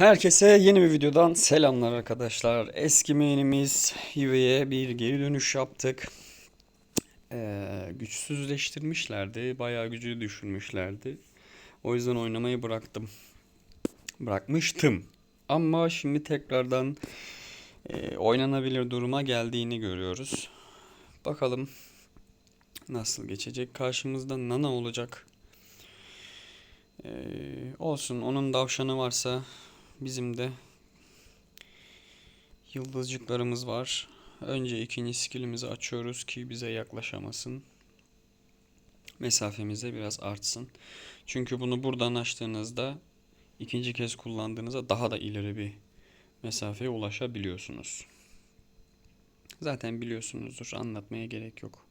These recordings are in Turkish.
Herkese yeni bir videodan selamlar arkadaşlar. Eski main'imiz Hive'ye bir geri dönüş yaptık. Ee, güçsüzleştirmişlerdi. Bayağı gücü düşürmüşlerdi. O yüzden oynamayı bıraktım. Bırakmıştım. Ama şimdi tekrardan e, oynanabilir duruma geldiğini görüyoruz. Bakalım nasıl geçecek. Karşımızda Nana olacak. Ee, olsun onun davşanı varsa bizim de yıldızcıklarımız var. Önce ikinci skillimizi açıyoruz ki bize yaklaşamasın. Mesafemize biraz artsın. Çünkü bunu buradan açtığınızda ikinci kez kullandığınızda daha da ileri bir mesafeye ulaşabiliyorsunuz. Zaten biliyorsunuzdur. Anlatmaya gerek yok.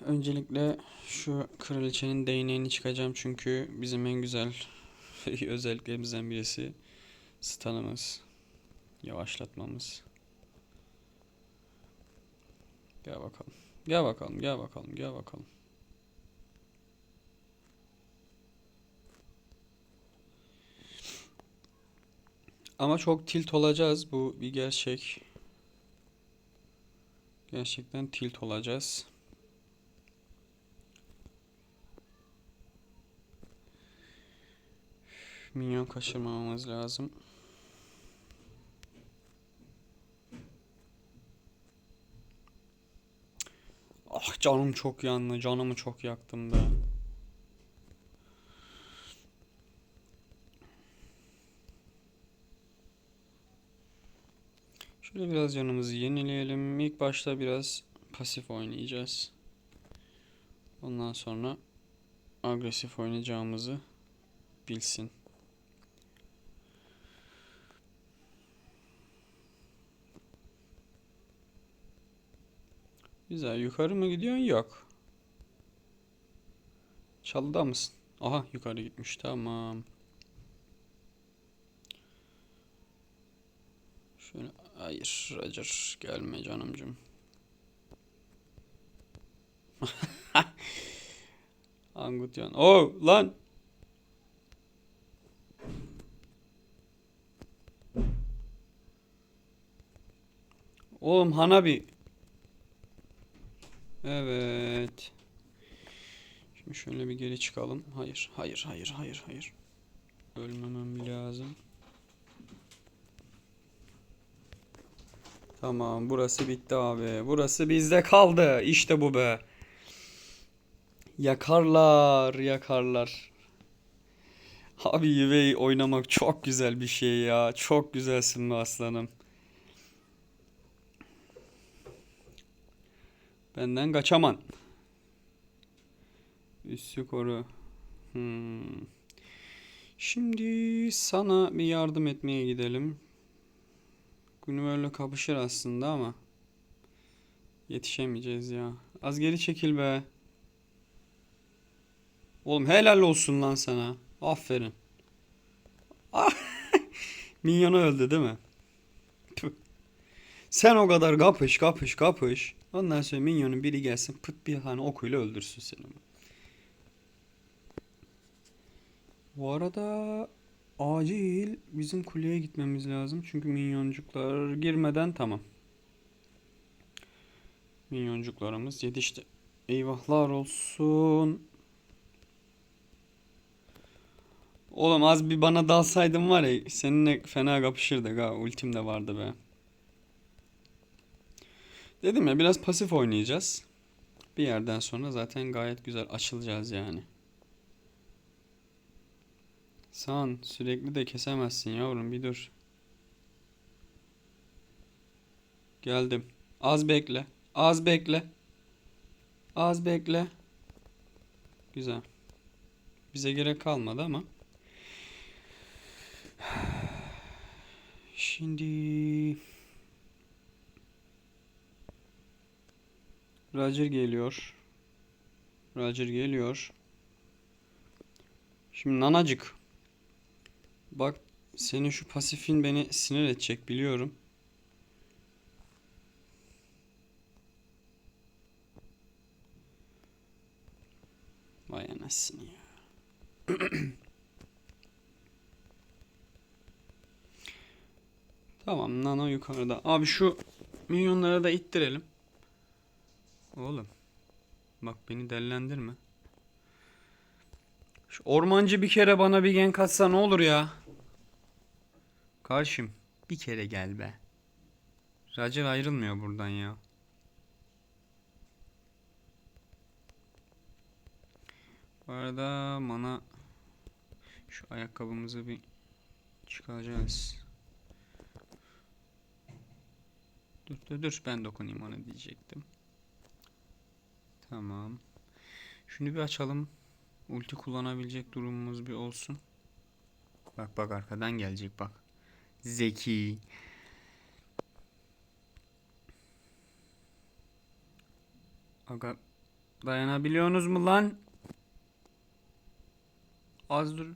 Öncelikle şu kraliçenin değneğini çıkacağım çünkü bizim en güzel özelliklerimizden birisi stun'ımız, yavaşlatmamız. Gel bakalım. Gel bakalım, gel bakalım, gel bakalım. Ama çok tilt olacağız. Bu bir gerçek. Gerçekten tilt olacağız. Minyon kaçırmamamız lazım. Ah canım çok yandı. Canımı çok yaktım da. Şöyle biraz canımızı yenileyelim. İlk başta biraz pasif oynayacağız. Ondan sonra agresif oynayacağımızı bilsin. Güzel. Yukarı mı gidiyorsun? Yok. Çalıda mısın? Aha yukarı gitmiş. Tamam. Şöyle hayır Roger gelme canımcım. Angutyan. Oh lan. Oğlum Hanabi. Evet. Şimdi şöyle bir geri çıkalım. Hayır, hayır, hayır, hayır, hayır. Ölmemem lazım. Tamam, burası bitti abi. Burası bizde kaldı. İşte bu be. Yakarlar, yakarlar. Abi Yivey oynamak çok güzel bir şey ya. Çok güzelsin be aslanım. Benden kaçaman. Üssü koru. Hmm. Şimdi sana bir yardım etmeye gidelim. Günüverle kapışır aslında ama yetişemeyeceğiz ya. Az geri çekil be. Oğlum helal olsun lan sana. Aferin. Ah! Minyonu öldü değil mi? Sen o kadar kapış kapış kapış. Ondan sonra minyonun biri gelsin pıt bir hani okuyla öldürsün seni. Bu arada acil bizim kuleye gitmemiz lazım. Çünkü minyoncuklar girmeden tamam. Minyoncuklarımız yetişti. Eyvahlar olsun. Oğlum az bir bana dalsaydın var ya seninle fena kapışırdık ha. Ultim de vardı be. Dedim ya biraz pasif oynayacağız. Bir yerden sonra zaten gayet güzel açılacağız yani. San sürekli de kesemezsin yavrum bir dur. Geldim. Az bekle. Az bekle. Az bekle. Güzel. Bize gerek kalmadı ama. Şimdi Roger geliyor. Roger geliyor. Şimdi nanacık. Bak senin şu pasifin beni sinir edecek biliyorum. Vay anasını ya. tamam nano yukarıda. Abi şu minyonlara da ittirelim. Oğlum. Bak beni dellendirme. Şu ormancı bir kere bana bir genk atsa ne olur ya? Karşım bir kere gel be. Roger ayrılmıyor buradan ya. Bu arada mana şu ayakkabımızı bir çıkaracağız. Dur dur dur ben dokunayım ona diyecektim. Tamam. Şunu bir açalım. Ulti kullanabilecek durumumuz bir olsun. Bak bak arkadan gelecek bak. Zeki. Aga dayanabiliyorsunuz mu lan? Az dur.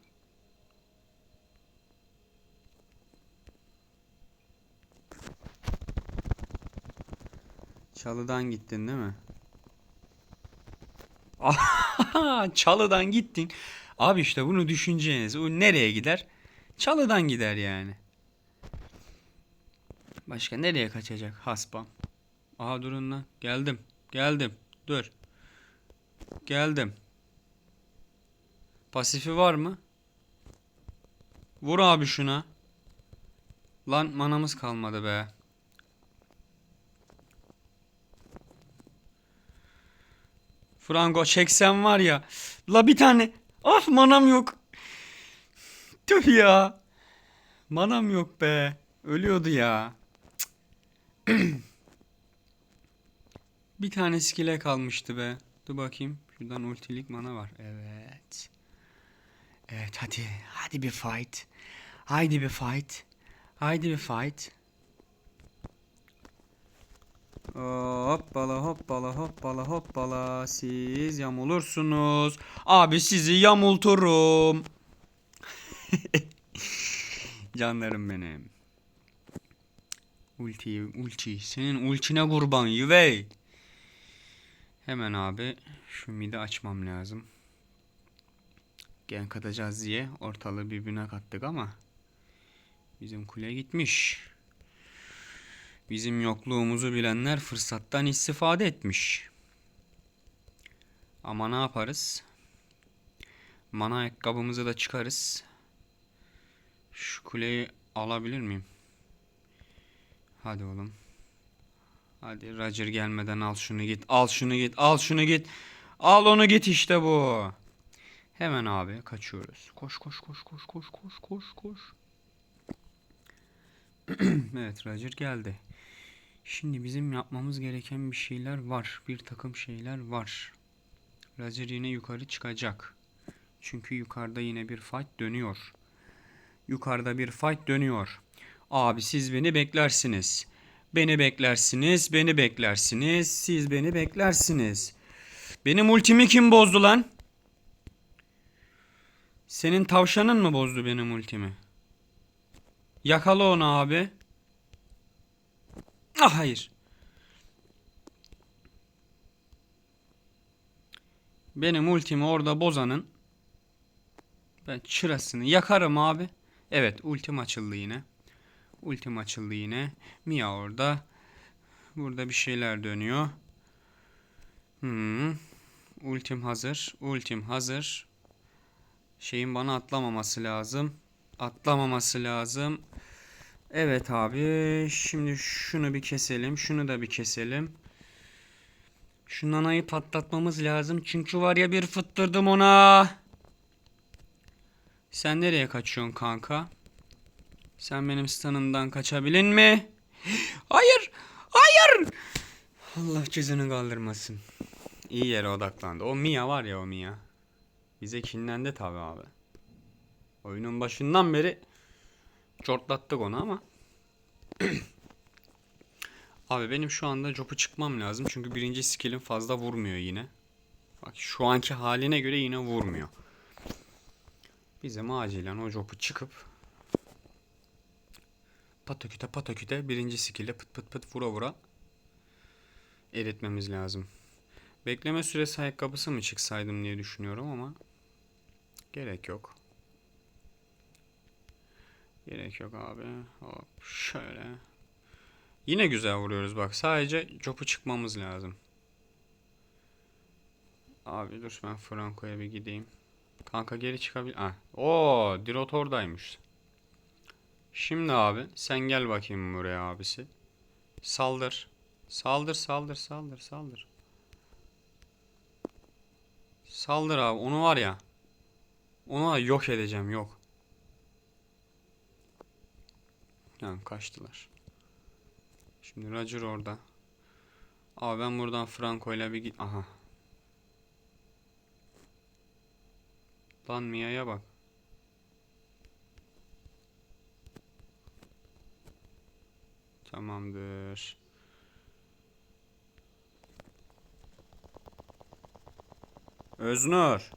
Çalıdan gittin değil mi? Çalıdan gittin. Abi işte bunu düşüneceğiniz. O nereye gider? Çalıdan gider yani. Başka nereye kaçacak hasbam? Aha durun lan. Geldim. Geldim. Dur. Geldim. Pasifi var mı? Vur abi şuna. Lan manamız kalmadı be. Frango çeksen var ya. La bir tane. Ah manam yok. Tüh ya. Manam yok be. Ölüyordu ya. Bir tane skill'e kalmıştı be. Dur bakayım. Şuradan ultilik mana var. Evet. Evet hadi. Hadi bir fight. Haydi bir fight. Haydi bir fight. Hoppala hoppala hoppala hoppala siz yamulursunuz. Abi sizi yamulturum. Canlarım benim. Ulti ulti senin ultine kurban yüvey. Hemen abi şu midi açmam lazım. Gank atacağız diye ortalığı birbirine kattık ama bizim kule gitmiş. Bizim yokluğumuzu bilenler fırsattan istifade etmiş. Ama ne yaparız? Mana ayakkabımızı da çıkarız. Şu kuleyi alabilir miyim? Hadi oğlum. Hadi Roger gelmeden al şunu git. Al şunu git. Al şunu git. Al onu git işte bu. Hemen abi kaçıyoruz. Koş koş koş koş koş koş koş koş. evet Roger geldi. Şimdi bizim yapmamız gereken bir şeyler var. Bir takım şeyler var. Roger yine yukarı çıkacak. Çünkü yukarıda yine bir fight dönüyor. Yukarıda bir fight dönüyor. Abi siz beni beklersiniz. Beni beklersiniz, beni beklersiniz, siz beni beklersiniz. Benim ultimi kim bozdu lan? Senin tavşanın mı bozdu benim ultimi? Yakala onu abi. Ah hayır. Benim ultimi orada bozanın ben çırasını yakarım abi. Evet ultim açıldı yine. Ultim açıldı yine. Mia orada. Burada bir şeyler dönüyor. Hmm. Ultim hazır. Ultim hazır. Şeyin bana atlamaması lazım. Atlamaması lazım. Evet abi. Şimdi şunu bir keselim. Şunu da bir keselim. Şu nanayı patlatmamız lazım. Çünkü var ya bir fıttırdım ona. Sen nereye kaçıyorsun kanka? Sen benim stun'ımdan kaçabilin mi? Hayır! Hayır! Allah cezanı kaldırmasın. İyi yere odaklandı. O Mia var ya o Mia. Bize kinlendi tabi abi. Oyunun başından beri Çortlattık onu ama. Abi benim şu anda Jop'u çıkmam lazım. Çünkü birinci skill'im fazla vurmuyor yine. Bak şu anki haline göre yine vurmuyor. Bizim acilen o Jop'u çıkıp pataküte pataküte birinci skill'e pıt pıt pıt vura vura eritmemiz lazım. Bekleme süresi ayakkabısı mı çıksaydım diye düşünüyorum ama gerek yok. Gerek yok abi. Hop şöyle. Yine güzel vuruyoruz bak. Sadece copu çıkmamız lazım. Abi dur ben Franco'ya bir gideyim. Kanka geri çıkabil... Ah. Oo, Dirot oradaymış. Şimdi abi sen gel bakayım buraya abisi. Saldır. Saldır saldır saldır saldır. Saldır abi onu var ya. Onu yok edeceğim yok. Yani kaçtılar. Şimdi Roger orada. Abi ben buradan Franco ile bir git. Aha. Lan Mia'ya bak. Tamamdır. Öznur.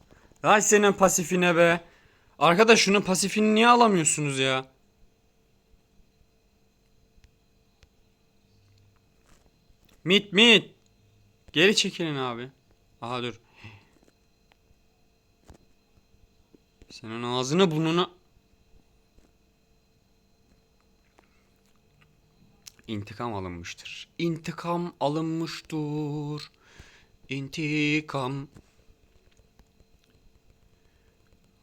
Ay senin pasifine be. Arkadaş şunun pasifini niye alamıyorsunuz ya? Mit mit. Geri çekilin abi. Aha dur. Senin ağzını burnuna... İntikam alınmıştır. İntikam alınmıştır. İntikam.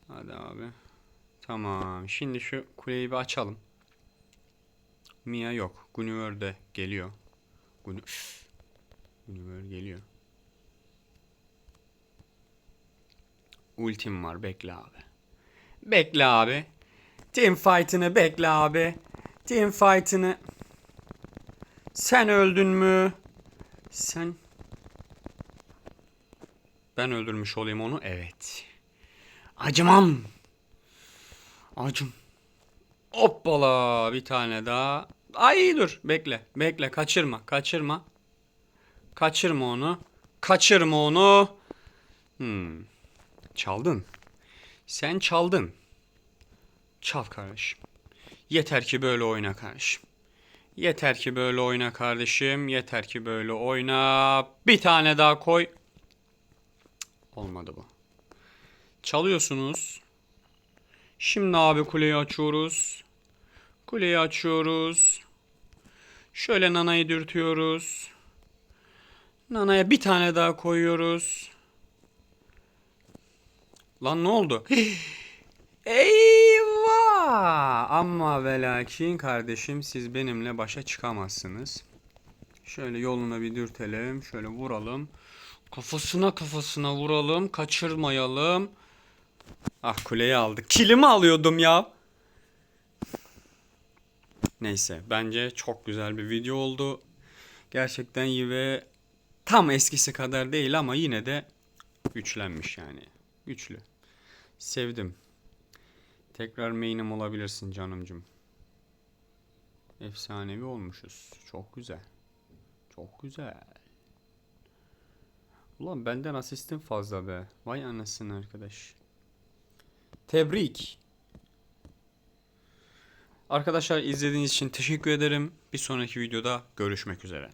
Hadi abi. Tamam. Şimdi şu kuleyi bir açalım. Mia yok. Guinevere de geliyor. Gun Guinevere geliyor. Ultim var. Bekle abi. Bekle abi. Team fight'ını bekle abi. Team fight'ını. Sen öldün mü? Sen ben öldürmüş olayım onu. Evet. Acımam. Acım. Hoppala bir tane daha. Ay dur bekle bekle kaçırma kaçırma. Kaçırma onu. Kaçırma onu. Hmm. Çaldın. Sen çaldın. Çal kardeşim. Yeter ki böyle oyna kardeşim. Yeter ki böyle oyna kardeşim. Yeter ki böyle oyna. Bir tane daha koy. Olmadı bu. Çalıyorsunuz. Şimdi abi kuleyi açıyoruz. Kuleyi açıyoruz. Şöyle nanayı dürtüyoruz. Nanaya bir tane daha koyuyoruz. Lan ne oldu? Eyvah! Ama ve lakin kardeşim siz benimle başa çıkamazsınız. Şöyle yoluna bir dürtelim. Şöyle vuralım. Kafasına kafasına vuralım. Kaçırmayalım. Ah kuleyi aldık. Kilimi alıyordum ya. Neyse bence çok güzel bir video oldu. Gerçekten iyi ve tam eskisi kadar değil ama yine de güçlenmiş yani. Güçlü. Sevdim. Tekrar main'im olabilirsin canımcım. Efsanevi olmuşuz. Çok güzel. Çok güzel. Ulan benden asistim fazla be. Vay anasını arkadaş. Tebrik. Arkadaşlar izlediğiniz için teşekkür ederim. Bir sonraki videoda görüşmek üzere.